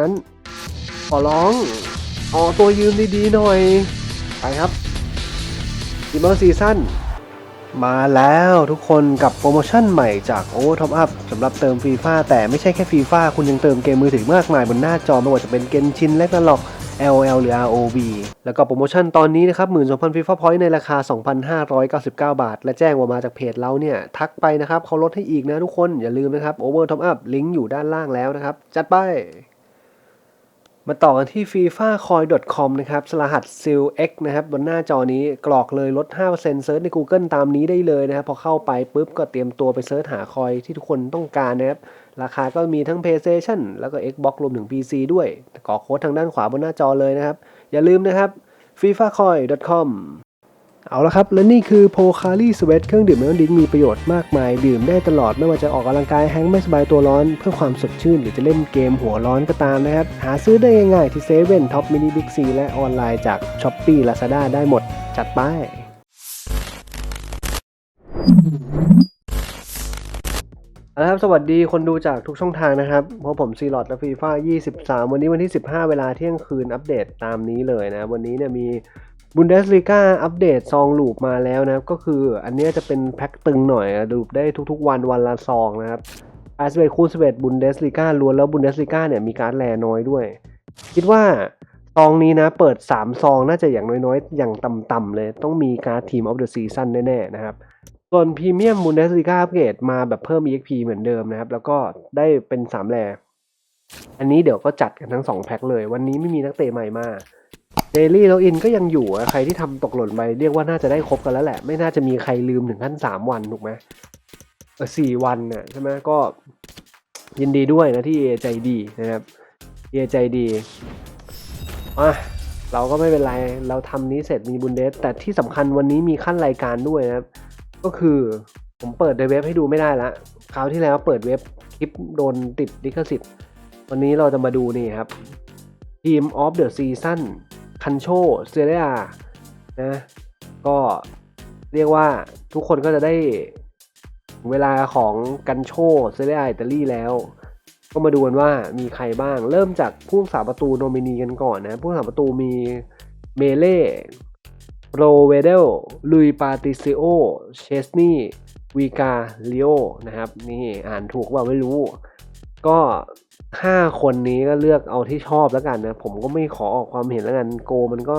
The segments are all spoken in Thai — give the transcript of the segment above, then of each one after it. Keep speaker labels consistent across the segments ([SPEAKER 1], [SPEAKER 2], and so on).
[SPEAKER 1] นั้น ขอร้องออกตัวยืมดีๆหน่อย ไปครับอีเมอร์ซีซั่นมาแล้วทุกคนกับโปรโมชั่นใหม่จาก o อ r Top Up สำหรับเติมฟีฟ่าแต่ไม่ใช่แค่ฟีฟ่าคุณยังเติมเกมมือถือมากมายบนหน้าจอไม่ว่าจะเป็นเกนชินและนล็อก LOL หรือ ROV แล้วก็โปรโมชั่นตอนนี้นะครับ 12,000ฟีฟ่าพอยต์ในราคา 2,599 บาท และแจ้งว่ามาจากเพจเราเนี่ย ทักไปนะครับเขาลดให้อีกนะทุกคนอย่าลืมนะครับ Over Top Up ลิงก์อยู่ด้านล่างแล้วนะครับ จัดไป มาต่อกันที่ fifacoin.com นะครับสรหัส SILX นะครับบนหน้าจอนี้กรอกเลยลด 5%เซิร์ชใน Google ตามนี้ได้เลยนะครับ พอเข้าไปปุ๊บก็เตรียมตัวไปเซิร์ชหาคอยที่ทุกคนต้องการนะครับ ราคาก็มีทั้ง PlayStation แล้วก็ Xbox รวมถึง PC ด้วยกรอกโค้ดทางด้านขวาบนหน้าจอเลยนะครับ อย่าลืมนะครับ fifacoin.com เอาละครับ และนี่คือโพคา r ีสเว t เครื่องดื่มเมลดิ้งมีประโยชน์มากมาย ดื่มได้ตลอดไม่ว่าจะออกกำลังกายแฮงไม่สบายตัวร้อน เพื่อความสดชื่นหรือจะเล่นเกมหัวร้อนก็ตามนะครับ หาซื้อได้ง่ายๆที่เซเว่นท็อปมินิบิ๊กซีและออนไลน์จาก s h อ p e e Lazada ได้หมด จัดไปเอาละครับสวัสดีคนดูจากทุกช่องทางนะครับเพราะผมซีลอดและฟีฟ่า23 วันนี้วันที่ 15 เวลาเที่ยงคืนอัปเดตตามนี้เลยนะ วันนี้เนี่ยมี บุนเดสลีกาอัปเดตซองลูปมาแล้วนะครับ ก็คืออันนี้จะเป็นแพ็คตึงหน่อยลูปได้ทุกๆ วันวันละซองนะครับอาสเวคูสเวตบุนเดสลีกาล้วนแล้วบุนเดสลีกาเนี่ยมีการแลน้อยด้วย คิดว่าซองนี้นะเปิด 3 ซองน่าจะอย่างน้อยๆ อย่างต่ำๆเลย ต้องมีการทีมออฟเดอะซีซั่นแน่ๆนะครับ ส่วนพรีเมียมบุนเดสลีกาอัปเกรดมาแบบเพิ่ม EXP เหมือนเดิมนะครับ แล้วก็ได้เป็น 3 แลอันนี้เดี๋ยวก็จัดกันทั้ง 2 แพ็คเลย วันนี้ไม่มีนักเตะใหม่มา เดลี่แล้วอินก็ยังอยู่อะใครที่ทำตกหล่นไปเรียกว่าน่าจะได้ครบกันแล้วแหละ ไม่น่าจะมีใครลืมถึงขั้น3วันถูกไหมเออสี่วันน่ะใช่ไหมก็ยินดีด้วยนะที่ EA ใจดีนะครับ EA ใจดีอะเราก็ไม่เป็นไร เราทำนี้เสร็จมีบุนเดส แต่ที่สำคัญวันนี้มีขั้นรายการด้วยนะครับ ก็คือผมเปิดในเว็บให้ดูไม่ได้ละคราวที่แล้วเปิดเว็บคลิปโดนติดลิขสิทธิ์ วันนี้เราจะมาดูนี่ครับ Team of the Season คันโชเซเรียนะก็เรียกว่าทุกคนก็จะได้เวลาของกันโชเซเรียอิตาลีแล้ว ก็มาดูกันว่ามีใครบ้าง เริ่มจากผู้รักษาประตูโนมินีกันก่อนนะผู้รักษาประตูมีเมเล่โรเวเดลลุยปาติซิโอเชสนีวีกาลิโอนะครับ นี่อ่านถูกว่าไม่รู้ ก็ 5คนนี้ก็เลือกเอาที่ชอบแล้วกันนะ ผมก็ไม่ขอออกความเห็นแล้วกันโกมันก็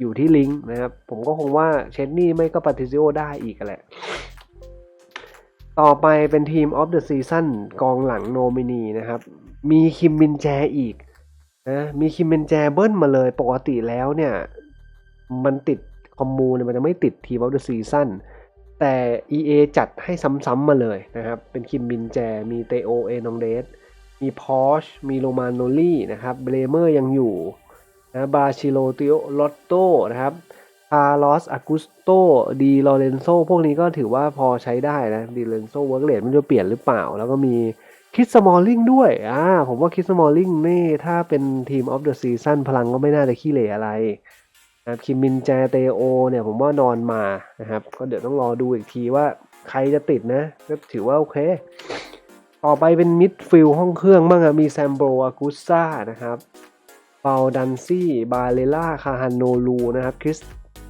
[SPEAKER 1] อยู่ที่ลิงก์นะครับ ผมก็คงว่าเชสนี่ไม่ก็ปาติซิโอได้อีกแหละ ต่อไปเป็นทีมออฟเดอะซีซั n นกองหลังโนมินีนะครับ มีคิมมินแจอีกนะมีคิมมินแจเบิ้ลมาเลย ปกติแล้วเนี่ย มันติดคอมมูเนี่ยมันจะไม่ติดทีมออฟเดอะซีซั n น แต่ EA จัดให้ซ้ำๆมาเลยนะครับ เป็นคิมมินแจ มีเตโอเอนองเดส มีพอชมีโรมาโนลี่นะครับเบรเมอร์ยังอยู่นะบาชิโลติโอลอตโตนะครับคาร์ลอสอากุสโตดีลอเรนโซพวกนี้ก็ถือว่าพอใช้ได้นะดีลอเรนโซเวิร์กเลดไม่รู้จะเปลี่ยนหรือเปล่า แล้วก็มีคิดสมอลลิงด้วย อ่า ผมว่าคิดสมอลลิงนี่ ถ้าเป็นทีมออฟเดอะซีซันพลังก็ไม่น่าจะขี้เหร่อะไร นะครับคิมมินแจเตโอเนี่ยผมว่านอนมานะครับ ก็เดี๋ยวต้องรอดูอีกทีว่าใครจะติดนะ ก็ถือว่าโอเค ต่อไปเป็นมิดฟิลห้องเครื่องบ้างอะมีแซมโบรอากุซ่านะครับเปาดันซี่บาเลล่าคาฮันโนลูนะครับคริส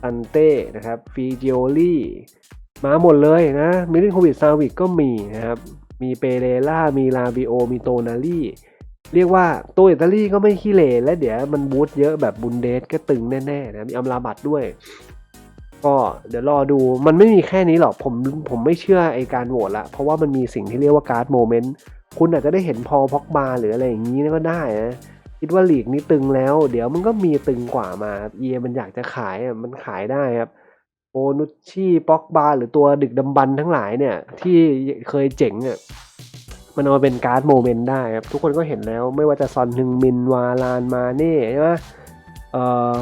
[SPEAKER 1] ตันเต้นะครับฟีจิโอลี่มาหมดเลยนะมิลินโควิดซาวิกก็มีนะครับ มีเปเรล่ามีลาบิโอ มีโตนาลี่ เรียกว่าตัวอิตาลีก็ไม่ขี้เหร่และเดี๋ยวมันบูทเยอะแบบบุนเดสก็ตึงแน่ๆนะมีอัมราบัตด้วย ก็เดี๋ยวรอดูมันไม่มีแค่นี้หรอกผมผมไม่เชื่อไอการโหวตละเพราะว่ามันมีสิ่งที่เรียกว่าการ์ดโมเมนต์คุณอาจจะได้เห็นพอพ็อกบาหรืออะไรอย่างนี้ก็ได้นะคิดว่าหลีกนี้ตึงแล้ว เดี๋ยวมันก็มีตึงกว่ามาเอมันอยากจะขายมันขายได้ครับโอนุชชี่ป็อกบาหรือตัวดึกดำบันทั้งหลายเนี่ย ที่เคยเจ๋งอะ มันเอามาเป็นการ์ดโมเมนต์ได้ครับทุกคนก็เห็นแล้วไม่ว่าจะซอนฮึงมินวาลานมาเน่ใช่ไหมเออ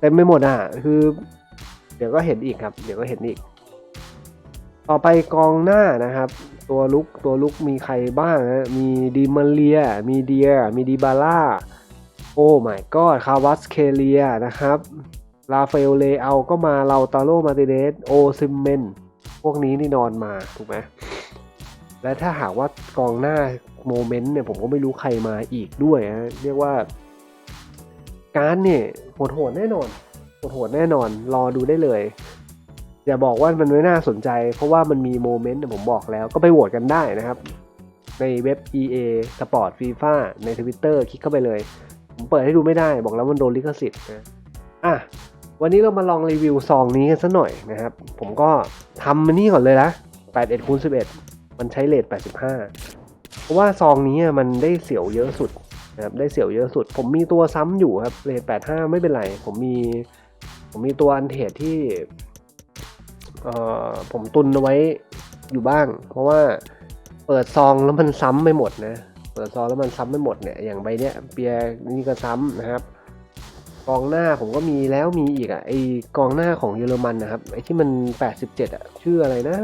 [SPEAKER 1] เต็มไม่หมดอะคือ เดี๋ยวก็เห็นอีกครับ เดี๋ยวก็เห็นอีก ต่อไปกองหน้านะครับ ตัวลุกตัวลุกมีใครบ้างนะมีดีมาเลีย มีเดีย มีดีบาร่าโอ้ไม่ก็คาวัสเคเลียนะครับลาเฟลเลเอาก็มาเราตาโลมาติเดสโอซิมเมนพวกนี้นี่นอนมาถูกไหม และถ้าหากว่ากองหน้าโมเมนต์เนี่ยผมก็ไม่รู้ใครมาอีกด้วยนะเรียกว่า การเนี่ยโหดๆแน่นอนโหดๆแน่นอน รอดูได้เลย อย่าบอกว่ามันไม่น่าสนใจ เพราะว่ามันมีโมเมนต์ผมบอกแล้ว ก็ไปโหวตกันได้นะครับ ในเว็บ EA Sport FIFA ใน Twitter คลิกเข้าไปเลย ผมเปิดให้ดูไม่ได้ บอกแล้วมันโดนลิขสิทธิ์นะอะวันนี้เรามาลองรีวิวซองนี้กันสัหน่อยนะครับ ผมก็ทำมันนี่ก่อนเลยนะ81คูณ11 มันใช้เลท85 เพราะว่าซองนี้มันได้เสียวเยอะสุดนะครับได้เสียวเยอะสุด ผมมีตัวซ้ำอยู่ครับเลท85 ไม่เป็นไร ผมมี ผมมีตัวอันเทดที่เอ่อผมตุนเอาไว้อยู่บ้าง เพราะว่าเปิดซองแล้วมันซ้ำไม่หมดนะเปิดซองแล้วมันซ้ำไม่หมดเนี่ยอย่างใบเนี้ยเปียร์นี่ก็ซ้ำนะครับกองหน้าผมก็มีแล้วมีอีกอะไอกองหน้าของเยอรมันนะครับไอที่มัน 87อะชื่ออะไรนะ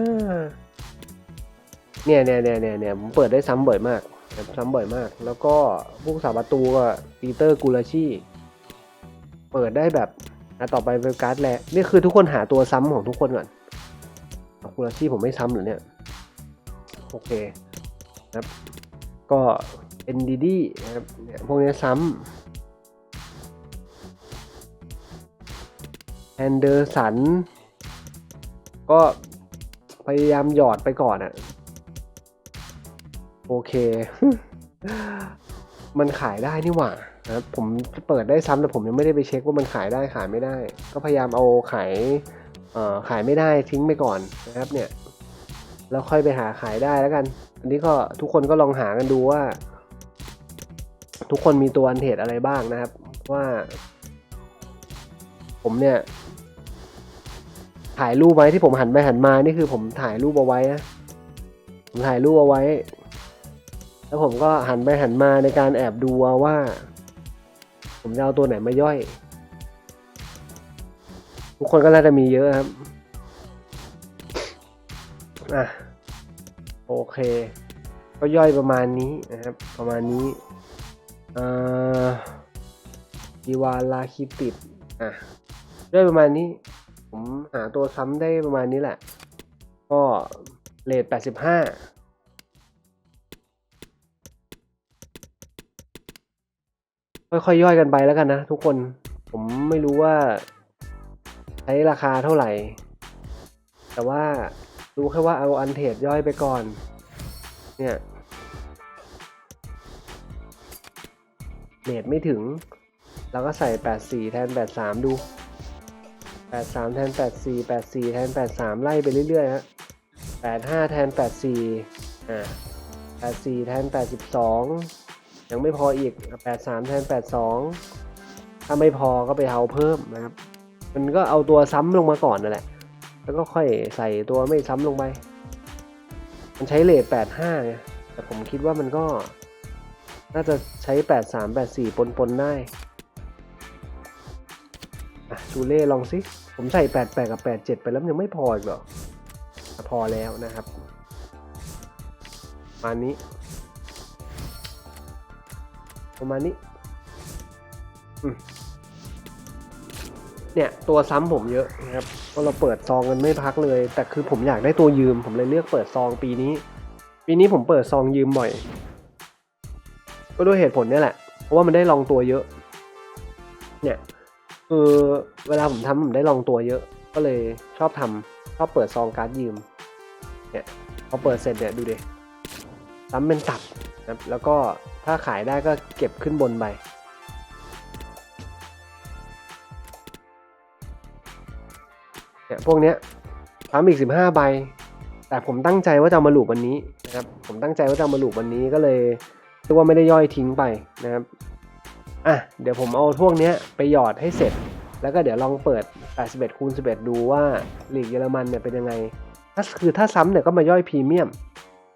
[SPEAKER 1] เนี่ยเนี่ยเนี่ยเนี่ยเนี่ยผมเปิดได้ซ้ำบ่อยมากนะครับซ้ำบ่อยมาก แล้วก็พวกสาประตูก็ปีเตอร์กูลาชีเปิดได้แบบอะต่อไปเป็นการ์ดแลนี่คือทุกคนหาตัวซ้ำของทุกคนก่อนกูลาชีผมไม่ซ้ำหรือเนี่ย โอเคนะครับ ก็ NDD นะครับเนี่ยพวกนี้ซ้ำแอนเดอร์สัน ก็พยายามหยอดไปก่อนอะ โอเค มันขายได้นี่หว่านะครับผมเปิดได้ซ้ำแต่ผมยังไม่ได้ไปเช็คว่ามันขายได้ขายไม่ได้ ก็พยายามเอาขายเอ่อขายไม่ได้ทิ้งไปก่อนนะครับเนี่ยแล้วค่อยไปหาขายได้แล้วกัน อันนี้ก็ทุกคนก็ลองหากันดูว่า ทุกคนมีตัวอันเทรดอะไรบ้างนะครับ ว่า ผมเนี่ย ถ่ายรูปไว้ที่ผมหันไปหันมานี่คือผมถ่ายรูปเอาไว้นะผมถ่ายรูปเอาไว้ แล้วผมก็หันไปหันมาในการแอบดูว่า ผมจะเอาตัวไหนมาย่อย ทุกคนก็น่าจะมีเยอะครับ อะ โอเค ก็ย่อยประมาณนี้นะครับ ประมาณนี้อ่าดีวาลาคิติดอะด้วยประมาณนี้ ผมหาตัวซ้ำได้ประมาณนี้แหละ ก็เลท85 ค่อยๆย่อยกันไปแล้วกันนะทุกคนผมไม่รู้ว่า ใช้ราคาเท่าไหร่ แต่ว่ารู้แค่ว่าเอาอันเทรดย่อยไปก่อน เนี่ยเลทไม่ถึงเราก็ใส่ 84 แทน 83 ดู 83 แทน 84 84 แทน 83 ไล่ไปเรื่อยๆฮะ85 แทน 84อ่า84 แทน 82 ยังไม่พออีก 83 แทน 82 ถ้าไม่พอก็ไปเอาเพิ่มนะครับ มันก็เอาตัวซ้ำลงมาก่อนนั่นแหละ แล้วก็ค่อยใส่ตัวไม่ซ้ำลงไป มันใช้เลท85ไงแต่ผมคิดว่ามันก็ น่าจะใช้ 83 84 ปนๆได้อะชูเล่ลองสิ ผมใส่ 88 กับ 87 ไปแล้วยังไม่พออีกหรอ พอแล้วนะครับมานี้ ประมาณนี้เนี่ย ตัวซ้ำผมเยอะนะครับเพราะเราเปิดซองกันไม่พักเลย แต่คือผมอยากได้ตัวยืม ผมเลยเลือกเปิดซองปีนี้ ปีนี้ผมเปิดซองยืมบ่อย ก็ด้วยเหตุผลเนี่ยแหละ เพราะว่ามันได้ลองตัวเยอะ เนี่ยคือเวลาผมทำผมได้ลองตัวเยอะ ก็เลยชอบทำชอบเปิดซองการ์ดยืม เนี่ยพอเปิดเสร็จเนี่ยดูดิซ้ำเป็นตับ แล้วก็ถ้าขายได้ก็เก็บขึ้นบนไปเนี่ยพวกเนี้ยซ้ำอีกสิบห้าใบ แต่ผมตั้งใจว่าจะมาหลูกวันนี้นะครับ ผมตั้งใจว่าจะมาหลูกวันนี้ก็เลยเรียกว่าไม่ได้ย่อยทิ้งไปนะครับ อะ เดี๋ยวผมเอาพวกเนี้ยไปหยอดให้เสร็จ แล้วก็เดี๋ยวลองเปิด 81คูณ11 ดูว่าลีกเยอรมันเนี่ยเป็นยังไง ถ้าคือถ้าซ้ำเนี่ยก็มาย่อยพรีเมียม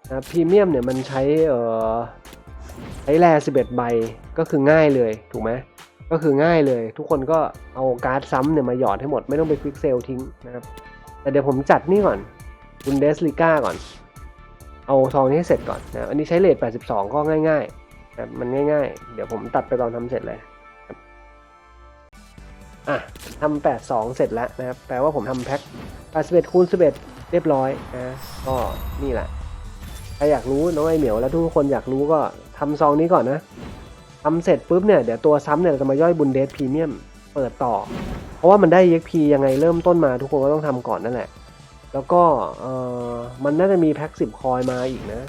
[SPEAKER 1] นะพรีเมียมเนี่ยมันใช้เอ่อใช้แร่11 ใบก็คือง่ายเลยถูกไหมก็คือง่ายเลย ทุกคนก็เอาการ์ดซ้ำเนี่ยมาหยอดให้หมดไม่ต้องไปควิกเซลทิ้งนะครับ แต่เดี๋ยวผมจัดนี่ก่อนบุนเดสลิก้าก่อน เอาซองนี้ให้เสร็จก่อนนะอันนี้ใช้เลท82 ก็ง่ายๆนะครับมันง่ายๆ เดี๋ยวผมตัดไปตอนทำเสร็จเลยอะทำ82 เสร็จแล้วนะครับ แปลว่าผมทำแพ็ค81คูณ11 เรียบร้อยนะก็นี่แหละ ใครอยากรู้น้องไอเหมียวและทุกคนอยากรู้ก็ทำซองนี้ก่อนนะทำเสร็จปุ๊บเนี่ยเดี๋ยวตัวซ้ำเนี่ยเราจะมาย่อยบุนเดสพรีเมียมเปิดต่อ เพราะว่ามันได้ EXP ยังไงเริ่มต้นมาทุกคนก็ต้องทำก่อนนั่นแหละ แล้วก็เออมันน่าจะมีแพ็คสิบคอยมาอีกนะ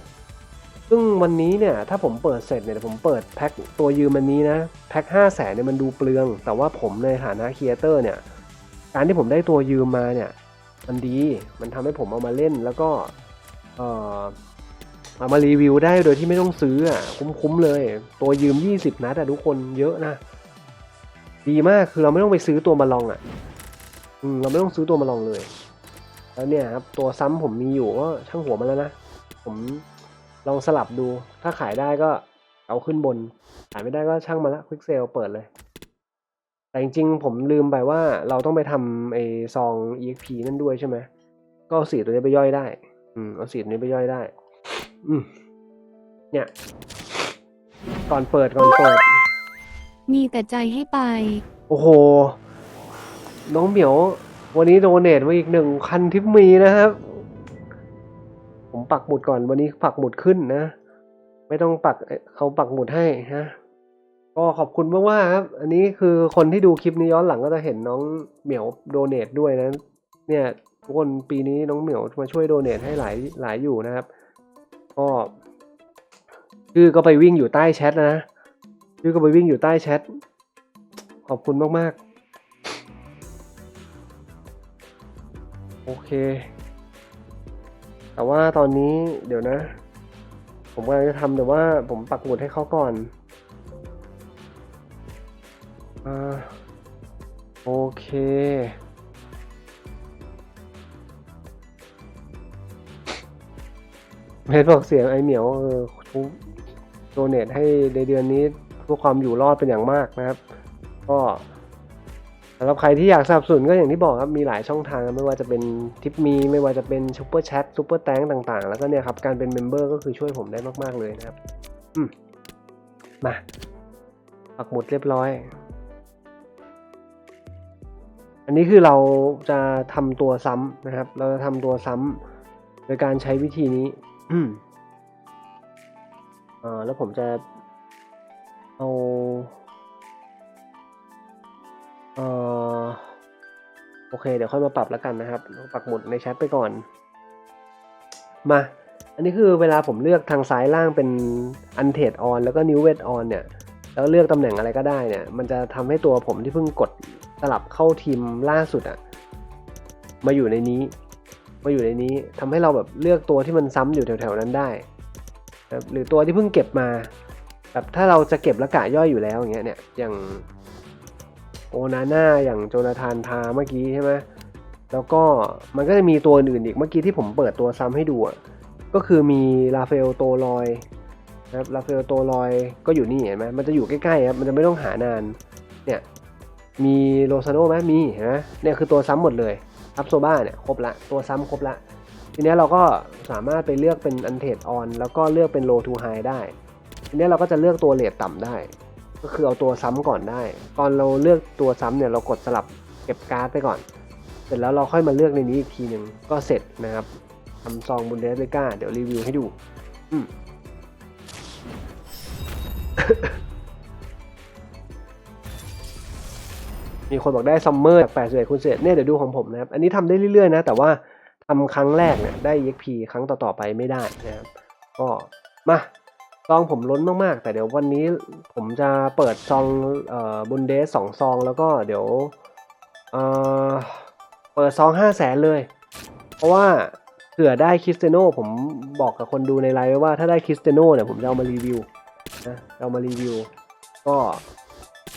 [SPEAKER 1] ซึ่งวันนี้เนี่ยถ้าผมเปิดเสร็จเนี่ยผมเปิดแพ็คตัวยืมมันนี้นะแพ็คห้าแสนเนี่ยมันดูเปลือง แต่ว่าผมในฐานะครีเอเตอร์เนี่ยการที่ผมได้ตัวยืมมาเนี่ยมันดี มันทำให้ผมเอามาเล่นแล้วก็เอ่อ เอามารีวิวได้โดยที่ไม่ต้องซื้ออะคุ้มๆเลย ตัวยืม 20 นัดอะทุกคนเยอะนะ ดีมากคือเราไม่ต้องไปซื้อตัวมาลองอะอืมเราไม่ต้องซื้อตัวมาลองเลย แล้วเนี่ยครับตัวซ้ำผมมีอยู่ก็ช่างหัวมันแล้วนะ ผมลองสลับดู ถ้าขายได้ก็เอาขึ้นบน ขายไม่ได้ก็ช่างมาละควิกเซลเปิดเลย แต่จริงๆ ผมลืมไปว่าเราต้องไปทำไอซอง EXP นั่นด้วยใช่ไหม ก็เอาสีตัวนี้ไปย่อยได้ อืมเอาสีตัวนี้ไปย่อยได้ เนี่ย ก่อนเปิดก่อนเปิด
[SPEAKER 2] มีแต่ใจให้ไป
[SPEAKER 1] โอ้โห น้องเหมียว วันนี้โดเนทมาอีกหนึ่งคันทิปมีนะครับ ผมปักหมุดก่อนวันนี้ปักหมุดขึ้นนะ ไม่ต้องปักเอ่อเขาปักหมุดให้นะก็ขอบคุณมากๆครับ อันนี้คือคนที่ดูคลิปนี้ย้อนหลังก็จะเห็นน้องเหมียวโดเนทด้วยนะ เนี่ยทุกคนปีนี้น้องเหมียวมาช่วยโดเนทให้หลายหลายอยู่นะครับ ก็ชื่อก็ไปวิ่งอยู่ใต้แชทนะชื่อก็ไปวิ่งอยู่ใต้แชท ขอบคุณมาก ๆ โอเค แต่ว่าตอนนี้เดี๋ยวนะ ผมกำลังจะทำแต่ว่าผมปักหมุดให้เขาก่อนอ่าโอเค เพจบอกเสียงไอเหมียวเออโดเนทให้ในเดือนนี้เพื่อความอยู่รอดเป็นอย่างมากนะครับ ก็สำหรับใครที่อยากสนับสนุนก็อย่างที่บอกครับมีหลายช่องทางไม่ว่าจะเป็นทิปมีไม่ว่าจะเป็นซูเปอร์แชทซูเปอร์แตงต่างๆ แล้วก็เนี่ยครับการเป็นเมมเบอร์ก็คือช่วยผมได้มากๆเลยนะครับ อืมมาปักหมุดเรียบร้อย อันนี้คือเราจะทำตัวซ้ำนะครับ เราจะทำตัวซ้ำโดยการใช้วิธีนี้ เอ่อแล้วผมจะเอาเอ่อโอเค เดี๋ยวค่อยมาปรับแล้วกันนะครับ ปักหมุดในแชทไปก่อน มา อันนี้คือเวลาผมเลือกทางซ้ายล่างเป็นอันเท d ออนแล้วก็นิวเว t ออนเนี่ย แล้วเลือกตำแหน่งอะไรก็ได้เนี่ย มันจะทำให้ตัวผมที่เพิ่งกดสลับเข้าทีมล่าสุดอะมาอยู่ในนี้ มาอยู่ในนี้ทำให้เราแบบเลือกตัวที่มันซ้ำอยู่แถวๆนั้นได้นะหรือตัวที่เพิ่งเก็บมาแบบถ้าเราจะเก็บละกะย่อยอยู่แล้วอย่างเงี้ยเนี่ยอย่างโอนาน่าอย่างโจนาธานทาเมื่อกี้ใช่ไหมแล้วก็มันก็จะมีตัวอื่นอีกเมื่อกี้ที่ผมเปิดตัวซ้ำให้ดูอะก็คือมีราฟาเอลโตลอยนะครับราฟาเอลโตลอยก็อยู่นี่เห็นไหมมันจะอยู่ใกล้ๆครับมันจะไม่ต้องหานานเนี่ยมีโรซาโนไหมมีเห็นไหมเนี่ยคือตัวซ้ำหมดเลย อัพโซบ้าเนี่ยครบละ ตัวซ้ำครบละ ทีนี้เราก็สามารถไปเลือกเป็นอันเท d ออนแล้วก็เลือกเป็น low to high ได้ ทีนี้เราก็จะเลือกตัวเลทต่ำได้ ก็คือเอาตัวซ้ำก่อนได้ ตอนเราเลือกตัวซ้ำเนี่ยเรากดสลับเก็บการ์ดไปก่อน เสร็จแล้วเราค่อยมาเลือกในนี้อีกทีหนึ่งก็เสร็จนะครับทำซองบุนเดสเลกาเดี๋ยวรีวิวให้ดู อืม มีคนบอกได้ซัมเมอร์จาก81คุณเศษเนี่ยเดี๋ยวดูของผมนะครับ อันนี้ทำได้เรื่อยๆนะ แต่ว่าทำครั้งแรกเนี่ยได้ EXP ครั้งต่อๆไปไม่ได้นะครับ ก็มาซองผมล้นมากๆ แต่เดี๋ยววันนี้ผมจะเปิดซองเอ่อบุนเดสสองซองแล้วก็เดี๋ยวเอ่อเปิดซองห้าแสนเลย เพราะว่าเผื่อได้คริสเตโนผมบอกกับคนดูในไลน์ไว้ว่าถ้าได้คริสเตโนเนี่ยผมจะเอามารีวิวนะเอามารีวิว ก็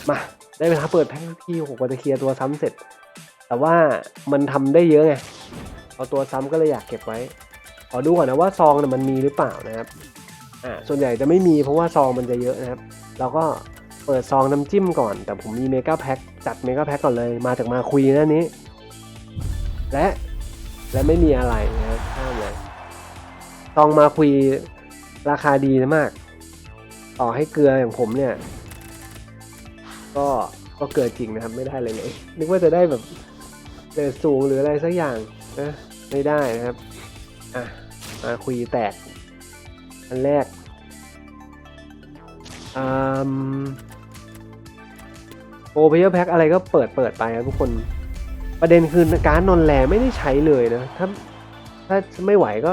[SPEAKER 1] มา ได้เวลาเปิดแพ็คที่หกกว่าจะเคลียร์ตัวซ้ำเสร็จ แต่ว่ามันทำได้เยอะไงเอาตัวซ้ำก็เลยอยากเก็บไว้ ขอดูก่อนนะว่าซองนี่ยมันมีหรือเปล่านะครับอ่าส่วนใหญ่จะไม่มีเพราะว่าซองมันจะเยอะนะครับ เราก็เปิดซองน้ำจิ้มก่อน แต่ผมมีเมกาแพ็คจัดเมกาแพ็คก่อนเลยมาจากมาคุยนะนี้ และและไม่มีอะไรนะครับข้ามเลยซองมาคุยราคาดีมาก ต่อให้เกลืออย่างผมเนี่ย ก็ก็เกิดจริงนะครับ ไม่ได้เลยเลยนึกว่าจะได้แบบเรทสูงหรืออะไรสักอย่างนะไม่ได้นะครับอะมาคุยแตก อันแรกอืมโอเพย์แพ็คอะไรก็เปิดเปิดไปครับทุกคนประเด็นคือการนอนแลไม่ได้ใช้เลยนะ ถ้าถ้าไม่ไหวก็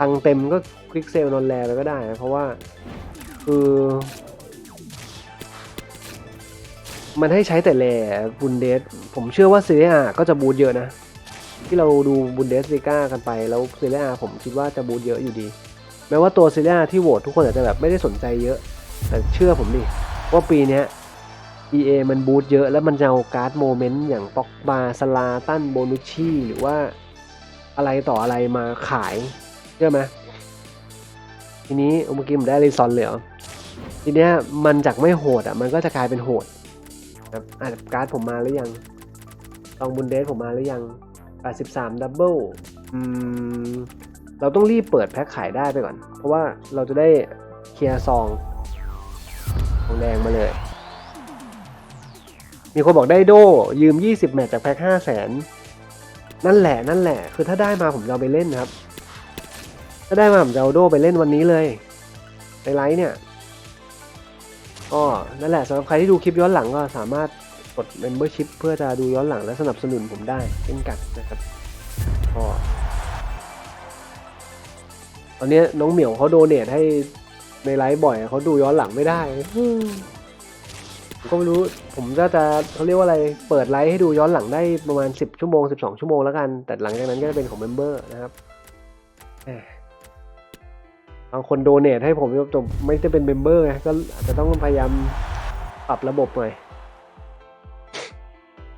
[SPEAKER 1] ตังเต็มก็ควิกเซลนอนแลไปก็ได้นะเพราะว่าคือ มันให้ใช้แต่แลบุนเดส ผมเชื่อว่าซีเรียก็จะบูทเยอะนะ ที่เราดูบุนเดสลิก้ากันไปแล้วซีเรียผมคิดว่าจะบูทเยอะอยู่ดี แม้ว่าตัวซีเรียที่โหวตทุกคนอาจจะแบบไม่ได้สนใจเยอะ แต่เชื่อผมดิว่าปีนี้ EA มันบูทเยอะแล้วมันจะเอาการ์ดโมเมนต์อย่างป็อกบาสลาตันโบนุชี่หรือว่าอะไรต่ออะไรมาขายเชื่อไหมทีนี้เมื่อกี้ผมได้รีซอนเลยเหรอทีเนี้ยมันจากไม่โหดอะมันก็จะกลายเป็นโหด ครับอะการ์ดผมมาหรือยังลองบุนเดสผมมาหรือยัง 83 ดับเบิลอืมเราต้องรีบเปิดแพ็คขายได้ไปก่อน เพราะว่าเราจะได้เคลียร์ซองทองแดงมาเลย มีคนบอกได้โด ยืม 20 แมตช์จากแพ็ค5แสนนั่นแหละนั่นแหละ คือถ้าได้มาผมจะเอาไปเล่นนะครับ ถ้าได้มาผมจะเอาโดไปเล่นวันนี้เลยในไลฟ์เนี่ย ก็นั่นแหละสำหรับใครที่ดูคลิปย้อนหลังก็สามารถกด membership เพื่อจะดูย้อนหลังและสนับสนุนผมได้เช่นกันนะครับก็ตอนนี้น้องเหมียวเขาโดเนทให้ในไลฟ์บ่อยเขาดูย้อนหลังไม่ได้ผมก็ไม่รู้ ผมก็จะเขาเรียกว่าอะไรเปิดไลฟ์ให้ดูย้อนหลังได้ประมาณ 10 ชั่วโมง 12 ชั่วโมงแล้วกัน แต่หลังจากนั้นก็จะเป็นของเมมเบอร์นะครับ บางคนโดเนทให้ผมจบไม่ได้เป็นเมมเบอร์ไงก็อาจจะต้องพยายามปรับระบบหน่อย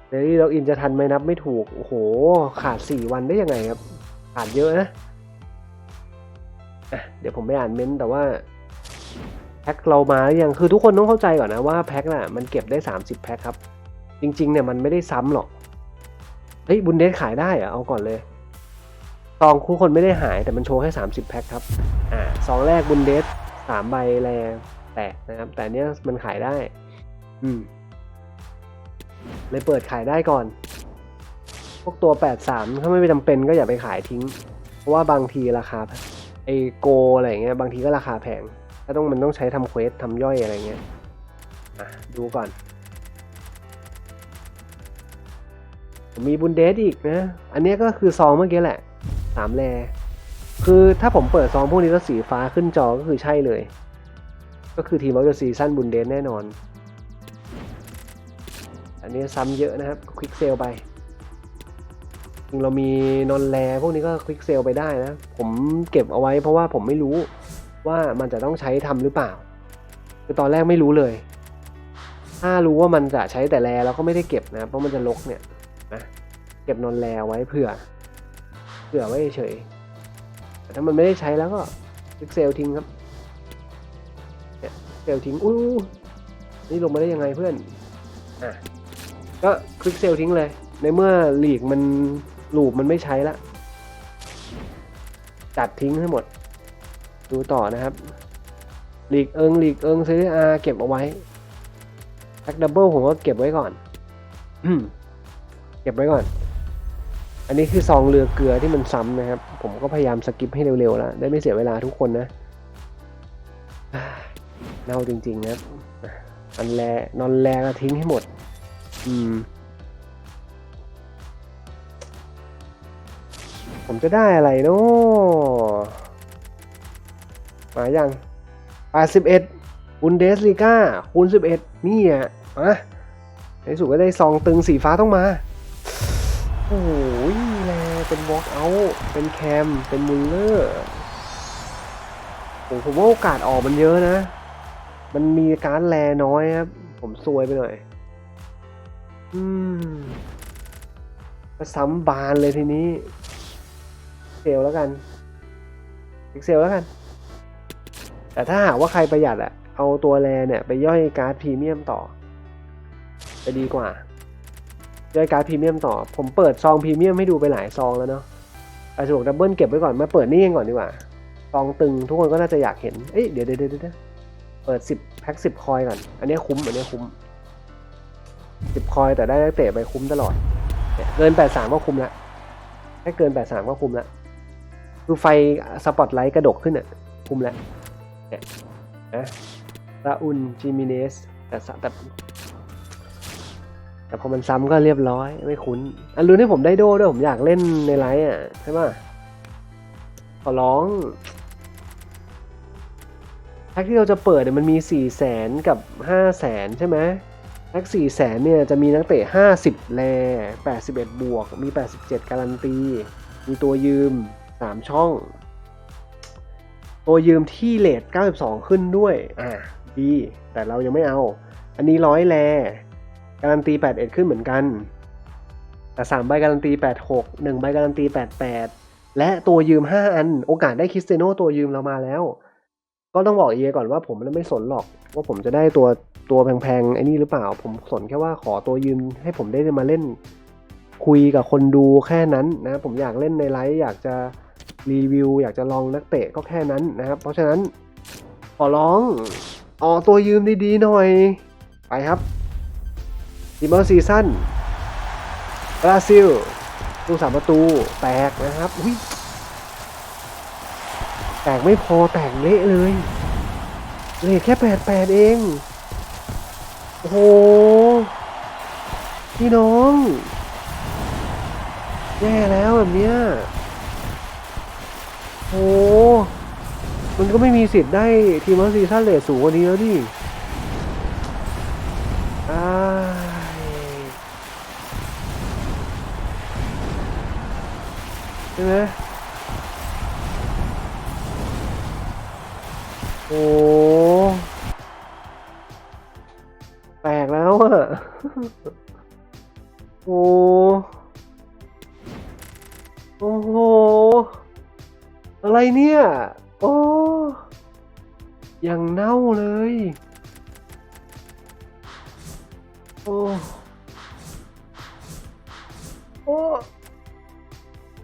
[SPEAKER 1] เดลี่ล็อกอินจะทันไหมนับไม่ถูก โอ้โห ขาด 4 วันได้ยังไงครับ ขาดเยอะนะะเดี๋ยวผมไม่อ่านเม้นต์แต่ว่า แพ็คเรามาหรือยังคือทุกคนต้องเข้าใจก่อนนะว่าแพ็คน่ะมันเก็บได้ 30 แพ็คครับ จริงๆเนี่ยมันไม่ได้ซ้ำหรอก เฮ้ย บุนเดสขายได้อะเอาก่อนเลยซองคู่คนไม่ได้หายแต่มันโชว์แค่ 30 แพ็คครับ อ่า ซองแรกบุนเดสสามใบแลแตกนะครับ แต่เนี้ยมันขายได้ อืม เลยเปิดขายได้ก่อน พวกตัว 83 ถ้าไม่จำเป็นก็อย่าไปขายทิ้ง เพราะว่าบางทีราคาไอโกอะไรเงี้ยบางทีก็ราคาแพงถ้าต้องมันต้องใช้ทำเควสทำย่อยอะไรเงี้ยดูก่อนมมีบุนเดสอีกนะ อันเนี้ยก็คือซองเมื่อกี้แหละสามแล คือถ้าผมเปิดซองพวกนี้แล้วสีฟ้าขึ้นจอก็คือใช่เลย ก็คือทีมเอาจะซีซั่นบุนเดสแน่นอน อันนี้ซ้ำเยอะนะครับควิกเซลไปจริงเรามีนอนแลพวกนี้ก็ควิกเซลไปได้นะ ผมเก็บเอาไว้เพราะว่าผมไม่รู้ว่ามันจะต้องใช้ทำหรือเปล่า คือตอนแรกไม่รู้เลย ถ้ารู้ว่ามันจะใช้แต่แลแล้วก็ไม่ได้เก็บนะ เพราะมันจะลกเนี่ยนะเก็บนอนแลไว้เผื่อ เผื่อไว้เฉย แต่ถ้ามันไม่ได้ใช้แล้วก็คลิกเซลทิ้งครับเนี่ยเซลทิ้งอู้นี่ลงมาได้ยังไงเพื่อนอะก็คลิกเซลทิ้งเลย ในเมื่อหลีกมันลูปมันไม่ใช้ละตัดทิ้งให้หมด ดูต่อนะครับ หลีกเอิงหลีกเอิงซื้ออาเก็บเอาไว้แพ็กดับเบิลผมก็เก็บไว้ก่อนเก็บไว้ก่อน อันนี้คือซองเรือเกลือที่มันซ้ำนะครับ ผมก็พยายามสกิปให้เร็วๆแล้วได้ไม่เสียเวลาทุกคนนะเน่าจริงๆนะอันแลนอนแลก็ทิ้งให้หมด อืม ผมจะได้อะไรเนาะมายัง81บุนเดสลีกาคูณ11 นี่อะอะในสุดก็ได้ซองตึงสีฟ้าต้องมา โอ้ยแลเป็นวอล์กเอาเป็นแคม เป็นมุลเลอร์โอ้ผมว่าโอกาสออกมันเยอะนะ มันมีการแลน้อยครับ ผมซวยไปหน่อย อืมก็ซ้ำบานเลยทีนี้ เซลแล้วกันพิกเซลแล้วกัน แต่ถ้าหากว่าใครประหยัดอะเอาตัวแรเนี่ย ไปย่อยการ์ดพรีเมียมต่อ จะดีกว่า ย่อยการ์ดพรีเมียมต่อ ผมเปิดซองพรีเมียมให้ดูไปหลายซองแล้วเนาะไอสวกดับเบิลเก็บไว้ก่อน มาเปิดนี่เองก่อนดีกว่า ซองตึงทุกคนก็น่าจะอยากเห็น เอ้ยเดี๋ยวเดี๋ยวเดี๋ยวเดี๋ยวเปิดสิบแพ็คสิบคอยก่อน อันนี้คุ้ม อันนี้คุ้มสิบคอยแต่ได้นักเตะไปคุ้มตลอด เกินแปดสามก็คุ้มละแค่เกินแปดสามก็คุ้มละคือไฟสปอตไลท์กระดกขึ้นอะ คุ้มแล้วเนี่ยนะราอุนจิมิเนสแต่สะแต่ แต่พอมันซ้ำก็เรียบร้อยไม่คุ้นอันรู้นให้ผมได้โดด้วยผมอยากเล่นในไลฟ์อะใช่ป่ะขอร้องแพ็กที่เราจะเปิดเนี่ยมันมี4ี่แสนกับ5้าแสนใช่ไหมแพ็กสี่แสนเนี่ยจะมีนักเตะ 50 แล 81 บวก มี 87 การันตี มีตัวยืม 3 ช่อง ตัวยืมที่เลท92 ขึ้นด้วย อ่าดี แต่เรายังไม่เอา อันนี้ร้อยแล การันตี 81 ขึ้นเหมือนกัน แต่3ใบการันตี 86 1ใบการันตี 88 และตัวยืม 5 อัน โอกาสได้คริสเตโนตัวยืมเรามาแล้ว ก็ต้องบอกเอก่อนว่าผมไม่สนหรอก ว่าผมจะได้ตัวตัวแพงๆไอ้นี่หรือเปล่า ผมสนแค่ว่าขอตัวยืมให้ผมได้มาเล่น คุยกับคนดูแค่นั้นนะ ผมอยากเล่นในไลฟ์อยากจะรีวิว อยากจะลองนักเตะก็แค่นั้นนะครับ เพราะฉะนั้นขอร้องออกตัวยืมดีๆหน่อย ไปครับ ทีมเมอร์ซีซั่นบราซิลลูกสามประตู แตกนะครับอุ้ยแตกไม่พอแตกเละเลยเลทแค่แปดแปดเอง โอ้โห พี่น้องแย่แล้วแบบเนี้ยโอ้มันก็ไม่มีสิทธิ์ได้ทีมเมอร์ซีซั่นเลทสูงกว่านี้แล้วดิ อ้าย ใ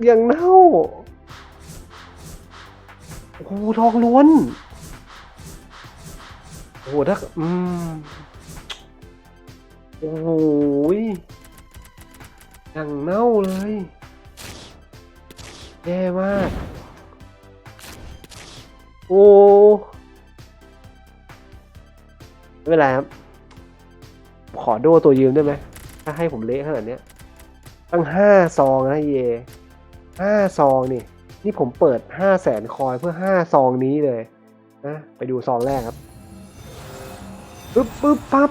[SPEAKER 1] ยังเน่าโอ้โหทองล้วนโอ้โหถ้าอืมโอ้โหยยังเน่าเลยแย่มาก โอ้ไม่เป็นไรครับ ขอโดตัวยืมได้ไหม ถ้าให้ผมเละขนาดเนี้ย ตั้งห้าซองนะเย ห้าซองนี่ นี่ผมเปิดห้าแสนคอยเพื่อห้าซองนี้เลยนะไปดูซองแรกครับปึ๊บปึ๊บปั๊บ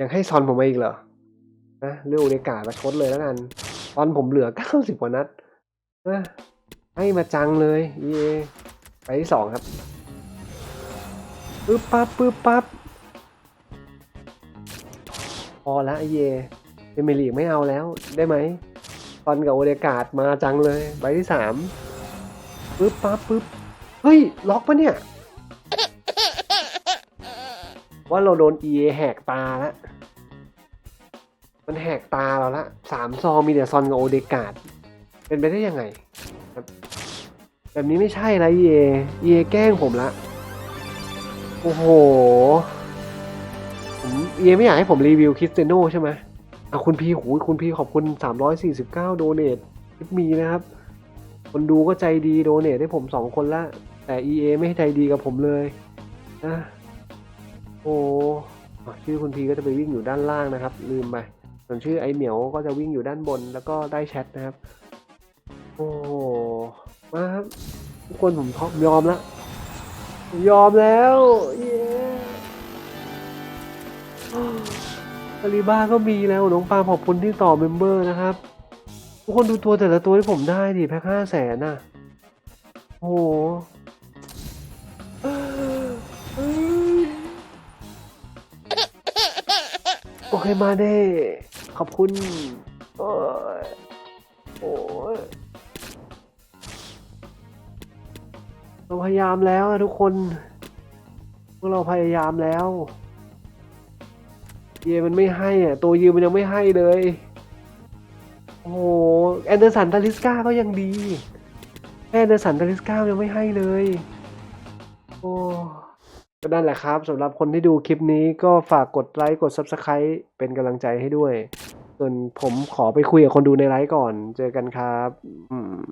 [SPEAKER 1] ยังให้ซอนผมมาอีกเหรอนะเรื่องอุกามาชดเลยแล้วกัน ตอนผมเหลือเก้าสิบกว่านัดนะให้มาจังเลยเยไปที่สองครับปึ๊บปั๊บปึ๊บปั๊บพอละไอเยเอเมลีกไม่เอาแล้วได้ไหม ตอนกับโอเดกาดมาจังเลย ใบที่สามปึ๊บปั๊บปึ๊บเฮ้ย ล็อกปะเนี่ย ว่าเราโดน EA แหกตาแล้วมันแหกตาเราละสามซองมีแต่ซอนกับโอเดกาดเป็นไปได้ยังไงครับแบบนี้ไม่ใช่ละ EA EA แกล้งผมละ โอ้โหผมเอไม่อยากให้ผมรีวิวคริสเตโนใช่ไหม อะคุณพีหูคุณพีขอบคุณ 349 โดเนทคลิปมีนะครับ คนดูก็ใจดีโดเนทให้ผมสองคนละ แต่ EA ไม่ให้ใจดีกับผมเลยนะโอ้ชื่อคุณพีก็จะไปวิ่งอยู่ด้านล่างนะครับ ลืมไปส่วนชื่อไอเหมียวก็จะวิ่งอยู่ด้านบนแล้วก็ได้แชทนะครับ โอ้มาครับทุกคนผมทยอมแล้วยอมแล้ว เย้ ซาลิบ้าก็มีแล้วน้องปาขอบคุณที่ต่อเมมเบอร์นะครับ ทุกคนดูตัวแต่ละตัวที่ผมได้ดิแพ็คห้าแสนน่ะ โอ้โหโอเคมาเด้ขอบคุณโอ้ยโอ้ยเราพยายามแล้วอะทุกคน พวกเราพยายามแล้ว เยมันไม่ให้อะ ตัวยืมมันยังไม่ให้เลย โอ้โหแอนเดอร์สันทาริสกาก็ยังดี แอนเดอร์สันทาริสกายังไม่ให้เลย โอ้ก็นั่นแหละครับสำหรับคนที่ดูคลิปนี้ก็ฝากกดไลค์กด Subscribe เป็นกำลังใจให้ด้วย ส่วนผมขอไปคุยกับคนดูในไลฟ์ก่อน เจอกันครับอืม